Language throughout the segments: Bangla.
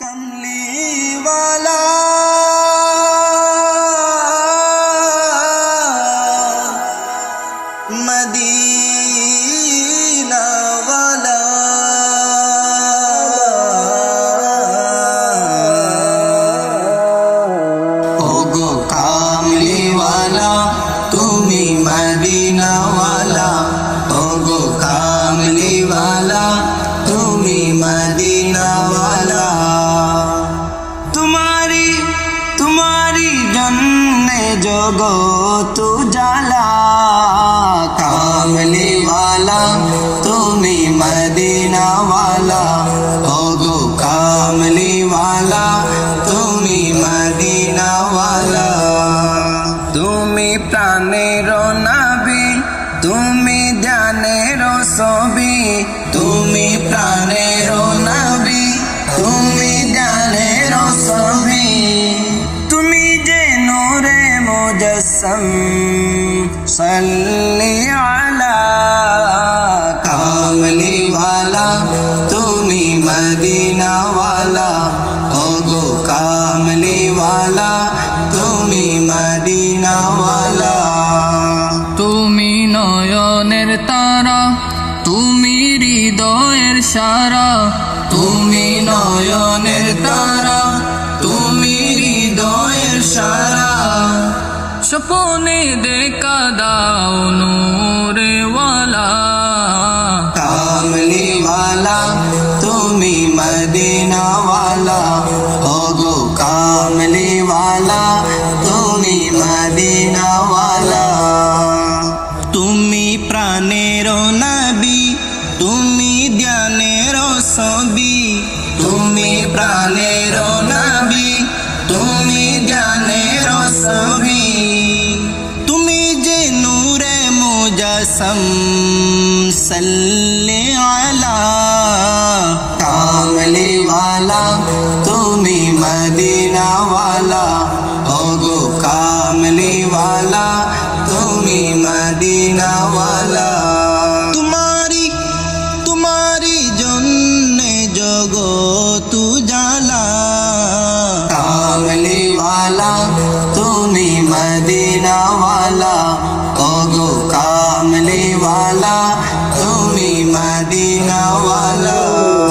甘哩 তোমারি জন্নে জগত জালা কামলিওয়ালা তুমি মদিনাওয়ালা ওগো কামলিওয়ালা তুমি মদিনাওয়ালা তুমি প্রাণের নাবি তুমি ধ্যানের ছবি তুমি প্রাণের মুজসম সল্লি আলা কামলি ওয়ালা। তুমি মদিনা ওয়ালা ওগো কামলি ওয়ালা। তুমি মদিনা ওয়ালা তুমি নয়নের তারা। তুমি হৃদয়ের সারা। সপনে দেখা দাও নূরেওয়ালা কামলিওয়ালা তুমি মদিনাওয়ালা ওগো কামলিওয়ালা তুমি মদিনাওয়ালা তুমি প্রাণের নবী তুমি ধ্যানের সবি তুমি প্রাণের নবী कसम, सल्ले आला कामले वाला तुम्हें मदीना वाला हो गो कामले वाला तुम्हें मदीना वाला। तुम्हारी तुम्हारी जन्ने जोगो तू जाला, कामले वाला तुम्हें मदीना वाला কামলিওয়ালা তুমি মদিনাওয়ালা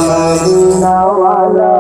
মদিনাওয়ালা